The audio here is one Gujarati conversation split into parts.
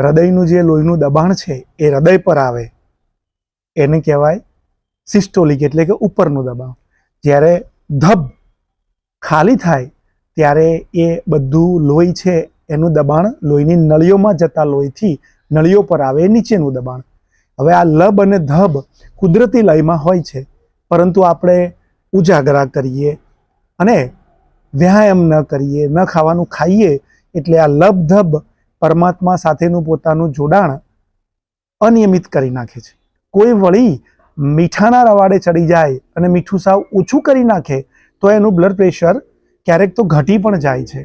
હૃદયનું જે લોહીનું દબાણ છે, એ હૃદય પર આવે. એને કહેવાય સિસ્ટોલિક એટલે કે ઉપરનું દબાણ. જ્યારે ધબ ખાલી થાય, ત્યારે એ બધું લોહી છે, એનું દબાણ લોહીની નળીઓમાં જતા લોહીથી નળીઓ પર આવે નીચેનું દબાણ. હવે આ લબ અને ધબ કુદરતી લયમાં હોય છે, પરંતુ આપણે ઉજાગરા કરીએ અને વ્યાયામ ન કરીએ, ન ખાવાનું ખાઈએ, એટલે આ લબ ધબ પરમાત્મા સાથેનું પોતાનું જોડાણ અનિયમિત કરી નાખે છે. કોઈ વળી મીઠાના રવાડે ચડી જાય અને મીઠું સાવ ઓછું કરી નાખે, તો એનું બ્લડ પ્રેશર ક્યારેક તો ઘટી પણ જાય છે.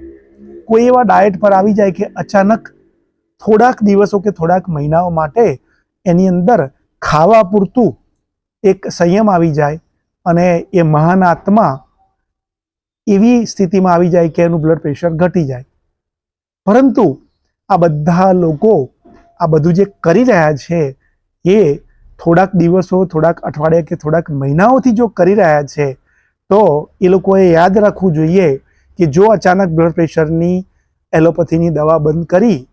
કોઈ એવા ડાયટ પર આવી જાય કે અચાનક થોડાક દિવસો કે થોડાક મહિનાઓ માટે એની અંદર ખાવા પૂરતું એક સંયમ આવી જાય અને એ મહાન આત્મા એવી સ્થિતિમાં આવી જાય કે એનું બ્લડ પ્રેશર ઘટી જાય. પરંતુ આ બધા લોકો આ બધું જે કરી રહ્યા છે, એ થોડાક દિવસો, થોડાક અઠવાડિયા કે થોડાક મહિનાઓથી જો કરી રહ્યા છે, તો એ લોકોએ યાદ રાખવું જોઈએ કે જો અચાનક બ્લડ પ્રેશરની એલોપેથીની દવા બંધ કરી,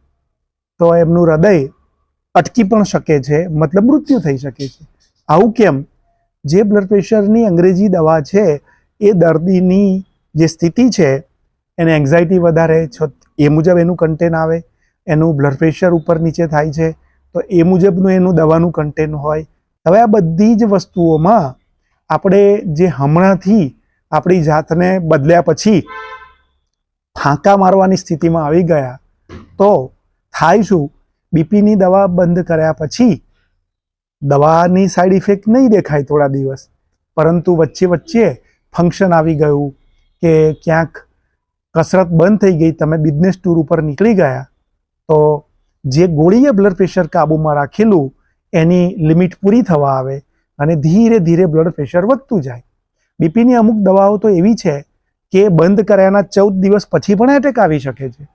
તો એમનું હૃદય અટકી પણ શકે છે, મતલબ મૃત્યુ થઈ શકે છે. આવું કેમ? જે બ્લડ પ્રેશરની અંગ્રેજી દવા છે, એ દર્દીની જે સ્થિતિ છે, એને એન્ઝાયટી વધારે એ મુજબ એનું કન્ટેન આવે. એનું બ્લડ પ્રેશર ઉપર નીચે થાય છે, તો એ મુજબનું એનું દવાનું કન્ટેન હોય. હવે આ બધી જ વસ્તુઓમાં આપણે જે હમણાંથી આપણી જાતને બદલ્યા પછી ફાંકા મારવાની સ્થિતિમાં આવી ગયા, તો થાય શું? બીપીની દવા બંધ કર્યા પછી દવાની સાઈડ ઇફેક્ટ નહીં દેખાય થોડા દિવસ, પરંતુ વચ્ચે વચ્ચે ફંક્શન આવી ગયું કે ક્યાંક કસરત બંધ થઈ ગઈ, તમે બિઝનેસ ટૂર ઉપર નીકળી ગયા તો જે ગોળીએ બ્લડ પ્રેશર કાબૂમાં રાખેલું, એની લિમિટ પૂરી થવા આવે અને ધીરે ધીરે બ્લડ પ્રેશર વધતું જાય. બીપીની અમુક દવાઓ તો એવી છે કે બંધ કર્યાના ચૌદ દિવસ પછી પણ એટેક આવી શકે છે.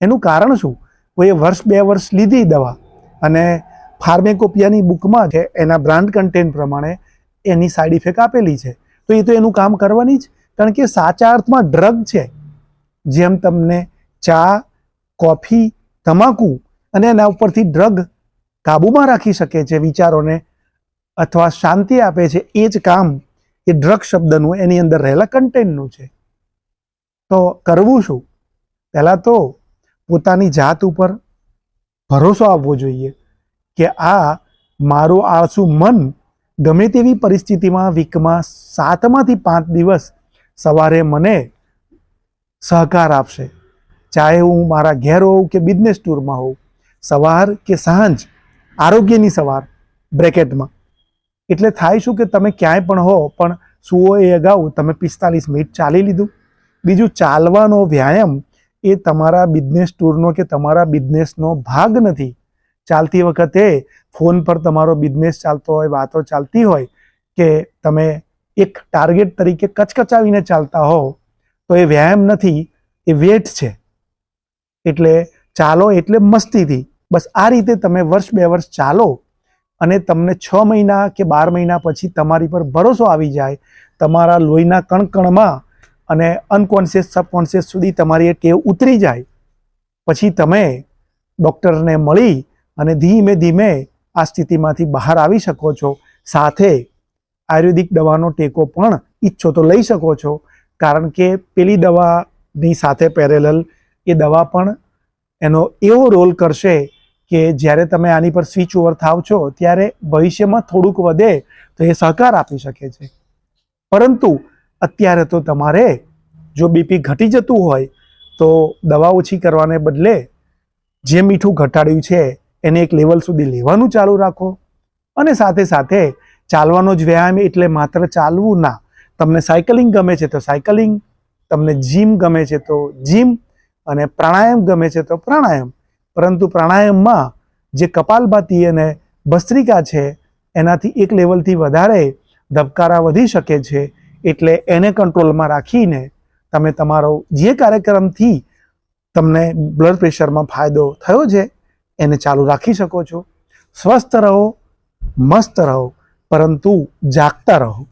એનું કારણ શું? કોઈએ વર્ષ બે વર્ષ લીધી દવા અને ફાર્મેકોપિયાની બુકમાં છે, એના બ્રાન્ડ કન્ટેન્ટ પ્રમાણે એની સાઈડ ઇફેક્ટ આપેલી છે. તો એ તો એનું કામ કરવાની જ, કારણ કે સાચા અર્થમાં ડ્રગ છે. જેમ તમને ચા કોફી તમાકુ અને એના ઉપરથી ડ્રગ કાબૂમાં રાખી શકે છે વિચારોને અથવા શાંતિ આપે છે, એ જ કામ એ ડ્રગ શબ્દનું એની અંદર રહેલા કન્ટેન્ટનું છે. તો કરવું શું? પહેલાં તો પોતાની જાત ઉપર ભરોસો આપવો જોઈએ કે આ મારું આળસું મન ગમે તેવી પરિસ્થિતિમાં, વીકમાં સાતમાંથી પાંચ દિવસ સવારે મને સહકાર આપશે. ચાહે હું મારા ઘેર હોઉં કે બિઝનેસ ટૂરમાં હોઉં, સવાર કે સાંજ, આરોગ્યની સવાર, બ્રેકેટમાં. એટલે થાય શું કે તમે ક્યાંય પણ હો, પણ સુઓ એ અગાઉ તમે પિસ્તાલીસ મિનિટ ચાલી લીધું. બીજું ચાલવાનો વ્યાયામ એ તમારા બિઝનેસ ટૂરનો કે તમારા બિઝનેસનો ભાગ નથી. ચાલતી વખતે ફોન પર તમારો બિઝનેસ ચાલતો હોય, વાતો ચાલતી હોય, કે તમે એક ટાર્ગેટ તરીકે કચકચાવીને ચાલતા હો તો એ વ્યાયામ નથી, એ વેટ છે. એટલે ચાલો એટલે મસ્તીથી બસ આ રીતે તમે વર્ષ બે વર્ષ ચાલો અને તમને છ મહિના કે બાર મહિના પછી તમારી પર ભરોસો આવી જાય તમારા લોહીના કણકણમાં અને અનકોન્શિયસ સબકોન્શિયસ સુધી તમારી એ ટેવ ઉતરી જાય. પછી તમે ડૉક્ટરને મળી અને ધીમે ધીમે આ સ્થિતિમાંથી બહાર આવી શકો છો. સાથે આયુર્વેદિક દવાનો ટેકો પણ ઈચ્છો તો લઈ શકો છો. કારણ કે પેલી દવાની સાથે પેરેલલ એ દવા પણ એનો એવો રોલ કરશે કે જ્યારે તમે આની પર સ્વિચ ઓવર થાવ છો, ત્યારે ભવિષ્યમાં થોડુંક વધે તો એ સહકાર આપી શકે છે. પરંતુ અત્યારે તો તમારે જો બીપી ઘટી જતું હોય, તો દવા ઓછી કરવાને બદલે જે મીઠું ઘટાડ્યું છે, એને એક લેવલ સુધી લેવાનું ચાલુ રાખો. અને સાથે સાથે ચાલવાનો જ વ્યાયામ એટલે માત્ર ચાલવું ના. તમને સાયકલિંગ ગમે છે તો સાયકલિંગ તમને જીમ ગમે છે તો જીમ અને પ્રાણાયામ ગમે છે તો પ્રાણાયામ. પરંતુ પ્રાણાયામમાં જે કપાલભાતી અને ભસ્ત્રિકા છે, એનાથી એક લેવલથી વધારે ધબકારા વધી શકે છે. એટલે એને કંટ્રોલમાં રાખીને તમે તમારો જે કાર્યક્રમથી તમને બ્લડ પ્રેશરમાં ફાયદો થયો છે, એને ચાલુ રાખી શકો છો. સ્વસ્થ રહો, મસ્ત રહો, પરંતુ જાગતા રહો.